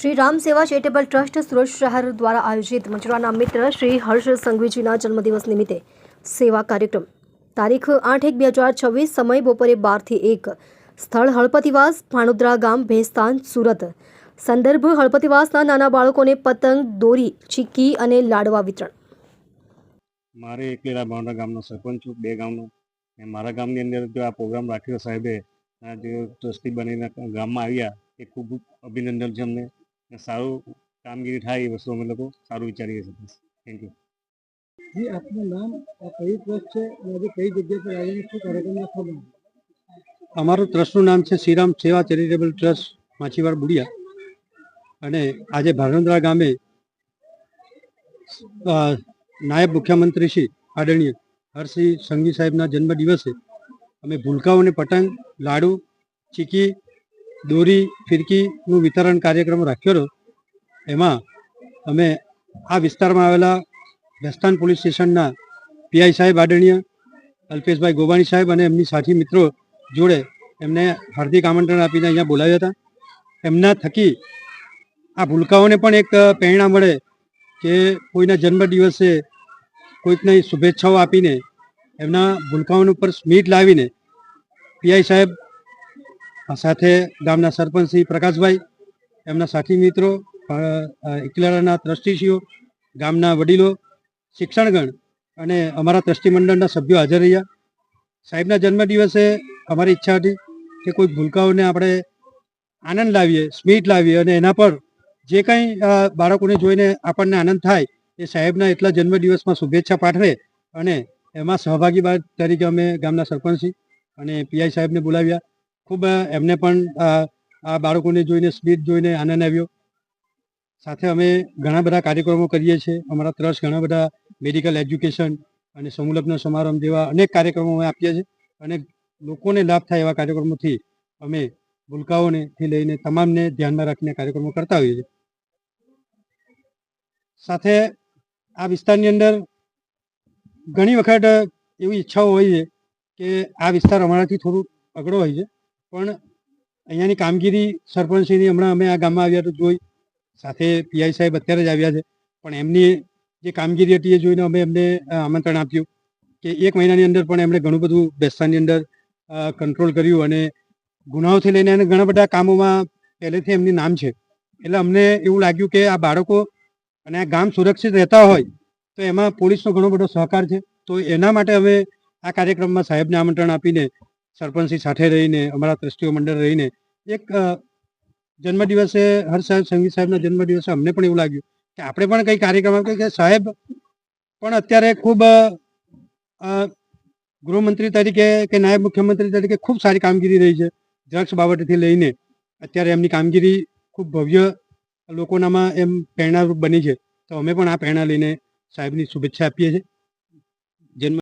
શ્રી રામ સેવા charitable trust Surat શહેર દ્વારા આયોજિત મજૂરાના મિત્ર શ્રી હર્ષ સંઘવીજીના જન્મદિવસ નિમિત્તે સેવા કાર્યક્રમ. તારીખ આઠ એક બે હજાર છવ્વીસ સમય બપોરે બારથી એક. સ્થળ હળપતિવાસ, ભાણુદ્રા ગામ, ભેસ્તાન, સુરત. સંદર્ભ હળપતિવાસના નાના બાળકોને પતંગ, દોરી, ચીક્કી અને લાડવા વિતરણ. મારે એકલેલા ભાવનગર ગામનો સરપંચ છું, બે ગામનો. મારા ગામની અંદર જો આ પ્રોગ્રામ રાખ્યો સાહેબે જે ટ્રસ્ટી બનીને ગામમાં આવ્યા, એ ખૂબ અભિનંદન છે અમને. સારું કામગીરી થાય એ વસ્તુ અમે લોકો સારું વિચારીએ છીએ. થેન્ક યુ જી આપનું નામ આ કઈ ટ્રસ્ટ છે અને આજે કઈ જગ્યા પર આવીને શું કાર્યક્રમ રાખવામાં અમારું ટ્રસ્ટનું નામ છે શ્રીરામ સેવા ચેરિટેબલ ટ્રસ્ટ માછીવાર બુડિયા. અને આજે ભાગંદ્રા ગામે નાયબ મુખ્યમંત્રી શ્રી આદરણીય હરસિંહ સંઘી સાહેબના જન્મ દિવસે અમે ભૂલકાઓને પતંગ લાડુ ચીકી દોરી, ફિરકીનું વિતરણ કાર્યક્રમ રાખ્યો હતો એમાં અમે આ વિસ્તારમાં આવેલા ભેસ્તાન પોલીસ સ્ટેશનના પીઆઈ સાહેબ આદરણીય, અલ્પેશભાઈ ગોવાણી સાહેબ અને એમની સાથી મિત્રો જોડે એમને હાર્દિક આમંત્રણ આપીને અહીંયા બોલાવ્યા હતા. એમના થકી આ ભૂલકાઓને પણ એક પ્રેરણા મળે કે કોઈના જન્મદિવસે કોઈકને શુભેચ્છાઓ આપીને એમના ભૂલકાઓની ઉપર સ્મિત લાવીને પીઆઈ સાહેબ સાથે ગામના સરપંચ શ્રી પ્રકાશભાઈ એમના સાથી મિત્રો અ, ટ્રસ્ટીશ્રીઓ ગામના વડીલો શિક્ષણગણ અને અમારા ટ્રસ્ટી મંડળના સભ્યો હાજર રહ્યા. સાહેબના જન્મદિવસે અમારી ઈચ્છા હતી કે કોઈ ભૂલકાઓને આપણે આનંદ લાવીએ સ્મિત લાવીએ અને એના પર જે કંઈ બાળકોને જોઈને આપણને આનંદ થાય એ સાહેબના એટલા જન્મદિવસમાં શુભેચ્છા પાઠવે અને એમાં સહભાગી તરીકે અમે ગામના સરપંચશ્રી અને પીઆઈ સાહેબને બોલાવ્યા. ખૂબ એમને પણ આ બાળકોને જોઈને, સ્મિત જોઈને આનંદ આવ્યો. સાથે અમે ઘણા બધા કાર્યક્રમો કરીએ છીએ. અમારા ટ્રસ્ટ ઘણા બધા મેડિકલ એજ્યુકેશન અને સમુલગ્ન સમારંભ જેવા અનેક કાર્યક્રમો અમે આપીએ છીએ. અને લોકોને લાભ થાય એવા કાર્યક્રમોથી અમે ભૂલકાઓને થી લઈને તમામને ધ્યાનમાં રાખીને કાર્યક્રમો કરતા હોઈએ છીએ. સાથે આ વિસ્તારની અંદર ઘણી વખત એવી ઈચ્છાઓ હોય છે કે આ વિસ્તાર અમારાથી થોડું અઘરો હોય છે. પણ અહીંયાની કામગીરી સરપંચશ્રીની હમણાં અમે આ ગામમાં આવ્યા તો જોઈ. સાથે પીઆઈ સાહેબ અત્યારે જ આવ્યા છે. પણ એમની જે કામગીરી હતી એ જોઈને અમે એમને આમંત્રણ આપ્યું કે એક મહિનાની અંદર પણ એમણે ઘણું બધું બેસ્તાનની અંદર કંટ્રોલ કર્યું અને ગુનાઓથી લઈને અને ઘણા બધા કામોમાં પહેલેથી એમની નામ છે. એટલે અમને એવું લાગ્યું કે આ બાળકો અને આ ગામ સુરક્ષિત રહેતા હોય તો એમાં પોલીસનો ઘણો બધો સહકાર છે. તો એના માટે અમે આ કાર્યક્રમમાં સાહેબને આમંત્રણ આપીને સરપંચશ્રી સાથે રહીને, અમારા ટ્રસ્ટીઓ મંડળ રહીને, એક જન્મદિવસે હર સાહેબ, સંગીત સાહેબના જન્મદિવસે અમને પણ એવું લાગ્યું કે આપણે પણ કંઈ કાર્યક્રમ આપ્યો કે સાહેબ પણ અત્યારે ખૂબ ગૃહમંત્રી તરીકે કે નાયબ મુખ્યમંત્રી તરીકે ખૂબ સારી કામગીરી રહી છે ડ્રગ્સ બાબતથી લઈને. અત્યારે એમની કામગીરી ખૂબ ભવ્ય લોકોનામાં એમ પ્રેરણારૂપ બની છે. તો અમે પણ આ પ્રેરણા લઈને સાહેબની શુભેચ્છા આપીએ છીએ.